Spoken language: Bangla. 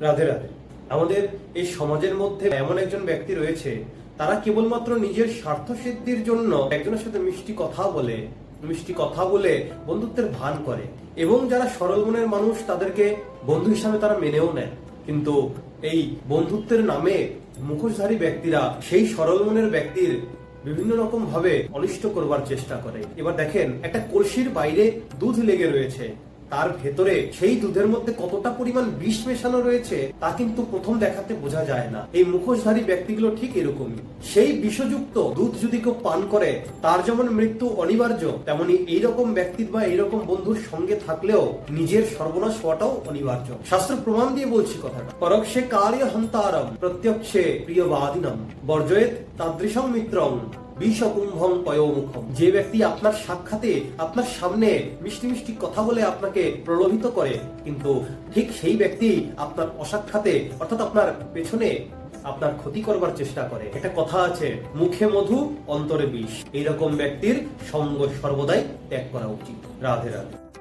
রাধে রাধে। আমাদের এই সমাজের মধ্যে এমন একজন ব্যক্তি রয়েছে, তারা কেবলমাত্র নিজের স্বার্থ সিদ্ধির জন্য একজনের সাথে মিষ্টি কথা বলে, মিষ্টি কথা বলে বন্ধুত্বের ভান করে এবং যারা সরল মনের মানুষ তাদেরকে বন্ধু হিসাবে তারা মেনেও নেয়। কিন্তু এই বন্ধুত্বের নামে মুখোশধারী ব্যক্তিরা সেই সরল মনের ব্যক্তির বিভিন্ন রকম ভাবে অনিষ্ট করবার চেষ্টা করে। এবার দেখেন, একটা কলসির বাইরে দুধ লেগে রয়েছে। তার ভেতরে সেই দুধের মধ্যে কতটা পরিমাণ বিষ মেশানো রয়েছে, তা কিন্তু প্রথম দেখাতে বোঝা যায় না। এই মুখোশধারী ব্যক্তিগুলো ঠিক এরকমই। সেই বিষযুক্ত দুধ যদি কেউ পান করে, তার যেমন মৃত্যু অনিবার্য, তেমনি এইরকম ব্যক্তির বা এইরকম বন্ধুর সঙ্গে থাকলেও নিজের সর্বনাশ হওয়াটাও অনিবার্য। শাস্ত্র প্রমাণ দিয়ে বলছি কথাটা। পরক্ষে কার্য হন্তারম প্রত্যক্ষে প্রিয়বাদিনম। বর্জয়েত তাদৃশং মিত্রং। পয়োমুখম। যে ব্যক্তি আপনার সাক্ষাতে, আপনার সামনে মিষ্টি মিষ্টি কথা বলে আপনাকে প্রলোভিত করে, কিন্তু ঠিক সেই ব্যক্তি আপনার অসাক্ষাতে, অর্থাৎ আপনার পেছনে আপনার ক্ষতি করবার চেষ্টা করে। একটা কথা আছে, মুখে মধু, অন্তরে বিষ। এইরকম ব্যক্তির সঙ্গ সর্বদাই ত্যাগ করা উচিত। রাধে রাধে।